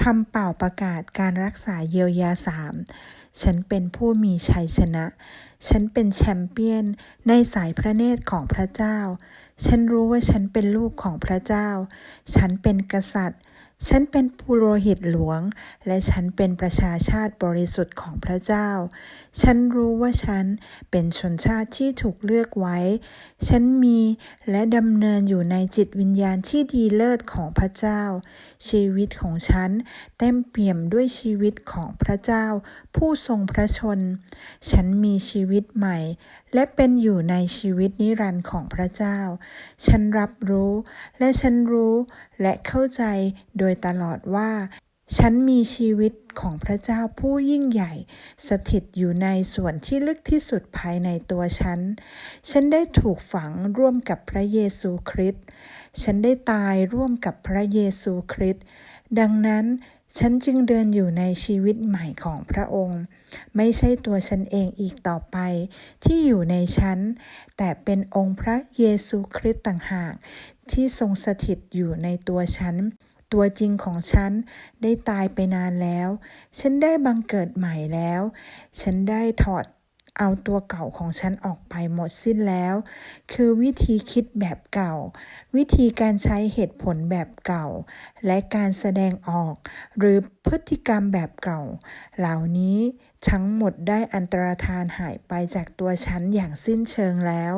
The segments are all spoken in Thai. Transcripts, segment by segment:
คำเป่าประกาศการรักษาเยียวยาสามฉันเป็นผู้มีชัยชนะ ฉันเป็นแชมเปี้ยนในสายพระเนตรของพระเจ้า ฉันรู้ว่าฉันเป็นลูกของพระเจ้า ฉันเป็นกษัตริย์ ฉันเป็นปุโรหิตหลวง และฉันเป็นประชาชาติบริสุทธิ์ของพระเจ้า ฉันรู้ว่าฉันเป็นชนชาติที่ถูกเลือกไว้ ฉันมีและดำเนินอยู่ในจิตวิญญาณที่ดีเลิศของพระเจ้า ชีวิตของฉันเต็มเปี่ยมด้วยชีวิตของพระเจ้า ผู้ทรงพระชน ฉันมีชีวิตใหม่ และเป็นอยู่ในชีวิตนิรันดร์ของพระเจ้า ฉันรับรู้ และฉันรู้และเข้าใจโดยตลอดว่า ฉันมีชีวิตของพระเจ้าผู้ยิ่งใหญ่ สถิตอยู่ในส่วนที่ลึกที่สุดภายในตัวฉัน ฉันได้ถูกฝังร่วมกับพระเยซูคริสต์ ฉันได้ตายร่วมกับพระเยซูคริสต์ ดังนั้น ฉันจึงเดินอยู่ในชีวิตใหม่ของพระองค์ ไม่ใช่ตัวฉันเองอีกต่อไปที่อยู่ในฉัน แต่เป็นองค์พระเยซูคริสต์ต่างหาก ที่ทรงสถิตอยู่ในตัวฉัน ตัวจริงของฉันได้ตายไปนานแล้ว ฉันได้บังเกิดใหม่แล้ว ฉันได้ถอด เอาตัวเก่าของฉันออกไปหมดสิ้นแล้ว คือวิธีคิดแบบเก่า วิธีการใช้เหตุผลแบบเก่า และการแสดงออก หรือพฤติกรรมแบบเก่า เหล่านี้ทั้งหมดได้อันตรธานหายไปจากตัวฉันอย่างสิ้นเชิงแล้ว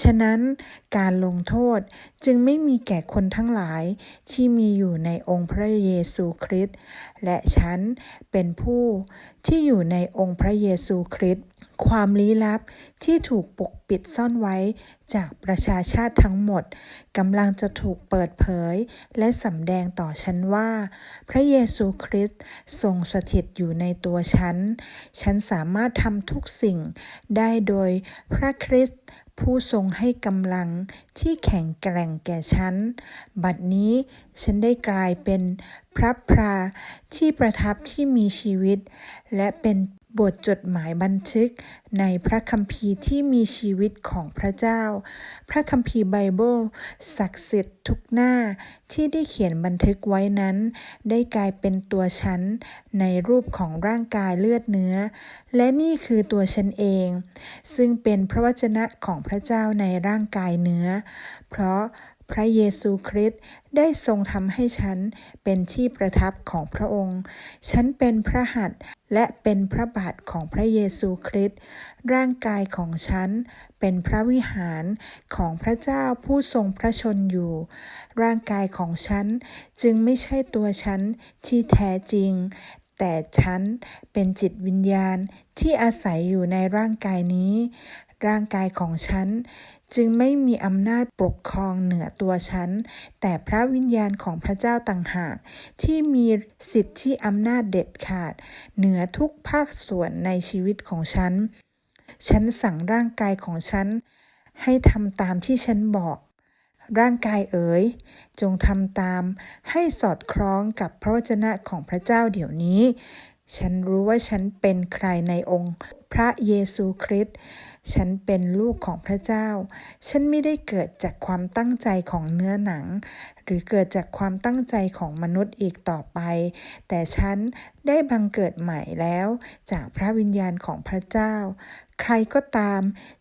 ฉะนั้นการลงโทษจึงไม่มีแก่คนทั้งหลายที่มีอยู่ในองค์พระเยซูคริสต์ และฉันเป็นผู้ที่อยู่ในองค์พระเยซูคริสต์ ความลี้ลับที่ถูกปกปิดซ่อนไว้จากประชาชาติทั้งหมดกำลังจะถูกเปิดเผย และสำแดงต่อฉันว่า พระเยซูคริสต์ทรงสถิตอยู่ในตัวฉัน ฉันสามารถทำทุกสิ่งได้โดยพระคริสต์ผู้ทรงให้กำลังที่แข็งแกร่งแก่ฉัน บัดนี้ฉันได้กลายเป็นพระพราที่ประทับที่มีชีวิต และเป็น บทจดหมายบันทึกในพระคัมภีร์ที่มีชีวิตของพระเจ้า พระคัมภีร์ไบเบิลศักดิ์สิทธิ์ทุกหน้าที่ได้เขียนบันทึกไว้นั้น ได้กลายเป็นตัวฉันในรูปของร่างกายเลือดเนื้อ และนี่คือตัวฉันเอง ซึ่งเป็นพระวจนะของพระเจ้าในร่างกายเนื้อ เพราะ พระเยซูคริสต์ได้ทรงทำให้ฉันเป็นที่ประทับของพระองค์ ฉันเป็นพระหัตถ์และเป็นพระบาทของพระเยซูคริสต์ร่างกายของฉันเป็นพระวิหารของพระเจ้าผู้ทรงพระชนอยู่ ร่างกายของฉันจึงไม่ใช่ตัวฉันที่แท้จริง แต่ฉันเป็นจิตวิญญาณที่อาศัยอยู่ในร่างกายนี้ ร่างกายของฉัน จึงไม่มีอำนาจปกครองเหนือตัวฉัน แต่พระวิญญาณของพระเจ้าต่างหาก ที่มีสิทธิอำนาจเด็ดขาด เหนือทุกภาคส่วนในชีวิตของฉัน ฉันสั่งร่างกายของฉัน ให้ทำตามที่ฉันบอกร่างกายเอ๋ย จงทำตามให้สอดคล้องกับพระวจนะของพระเจ้าเดี๋ยวนี้ ฉันรู้ว่าฉันเป็นใครในองค์พระเยซูคริสต์ ฉันเป็นลูกของพระเจ้า ฉันไม่ได้เกิดจากความตั้งใจของเนื้อหนัง หรือเกิดจากความตั้งใจของมนุษย์อีกต่อไป แต่ฉันได้บังเกิดใหม่แล้วจากพระวิญญาณของพระเจ้า ใครก็ตาม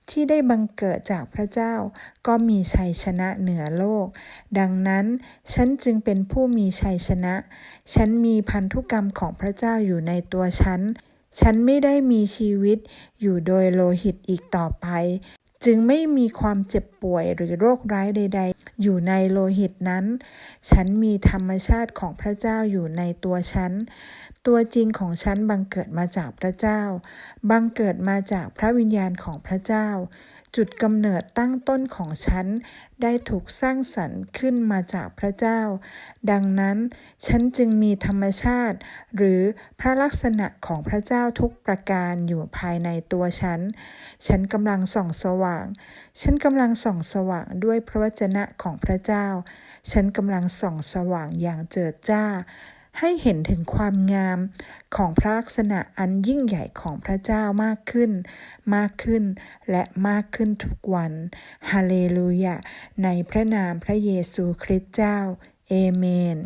ที่ได้บังเกิดจากพระเจ้า ก็มีชัยชนะเหนือโลก ดังนั้น ฉันจึงเป็นผู้มีชัยชนะ ฉันมีพันธุกรรมของพระเจ้าอยู่ในตัวฉัน ฉันไม่ได้มีชีวิตอยู่โดยโลหิตอีกต่อไป จึงไม่มีความเจ็บป่วยหรือโรคร้ายใด ๆ อยู่ในโลหิตนั้น ฉันมีธรรมชาติของพระเจ้าอยู่ในตัวฉัน ตัวจริงของฉันบังเกิดมาจากพระเจ้า บังเกิดมาจากพระวิญญาณของพระเจ้า จุดกำเนิดตั้งต้นของฉัน ได้ถูกสร้างสรรค์ขึ้นมาจากพระเจ้า ดังนั้น ฉันจึงมีธรรมชาติ หรือพระลักษณะของพระเจ้าทุกประการอยู่ภายในตัวฉัน ฉันกำลังส่องสว่างฉันกำลังส่องสว่างด้วยพระวจนะของพระเจ้า ฉันกำลังส่องสว่างอย่างเจิดจ้า ให้เห็นถึงความงามของพระลักษณะอันยิ่งใหญ่ของพระเจ้ามากขึ้น มากขึ้นและมากขึ้นทุกวันฮาเลลูยาในพระนามพระเยซูคริสต์เจ้า เอเมน